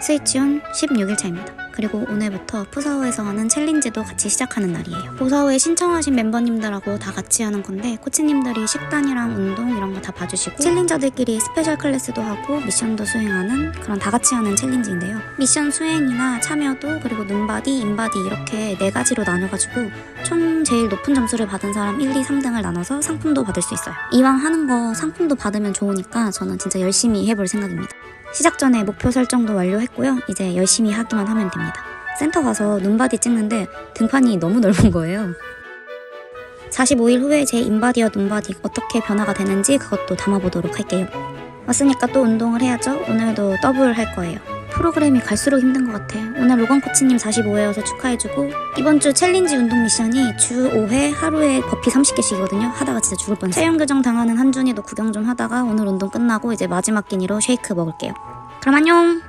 스위치온 16일차입니다. 그리고 오늘부터 푸사오에서 하는 챌린지도 같이 시작하는 날이에요. 푸사오에 신청하신 멤버님들하고 다 같이 하는 건데 코치님들이 식단이랑 운동 이런 거 다 봐주시고 챌린저들끼리 스페셜 클래스도 하고 미션도 수행하는 그런 다 같이 하는 챌린지인데요. 미션 수행이나 참여도 그리고 눈바디, 인바디 이렇게 네 가지로 나눠가지고 총 제일 높은 점수를 받은 사람 1, 2, 3등을 나눠서 상품도 받을 수 있어요. 이왕 하는 거 상품도 받으면 좋으니까 저는 진짜 열심히 해볼 생각입니다. 시작 전에 목표 설정도 완료했고요. 이제 열심히 하기만 하면 됩니다. 센터 가서 눈바디 찍는데 등판이 너무 넓은 거예요. 45일 후에 제 인바디와 눈바디 어떻게 변화가 되는지 그것도 담아보도록 할게요. 왔으니까 또 운동을 해야죠. 오늘도 더블 할 거예요. 프로그램이 갈수록 힘든 것 같아. 오늘 로건 코치님 45회여서 축하해주고 이번 주 챌린지 운동 미션이 주 5회 하루에 버피 30개씩이거든요. 하다가 진짜 죽을 뻔했어요. 체형 교정 당하는 한준이도 구경 좀 하다가 오늘 운동 끝나고 이제 마지막 끼니로 쉐이크 먹을게요. 그럼 안녕!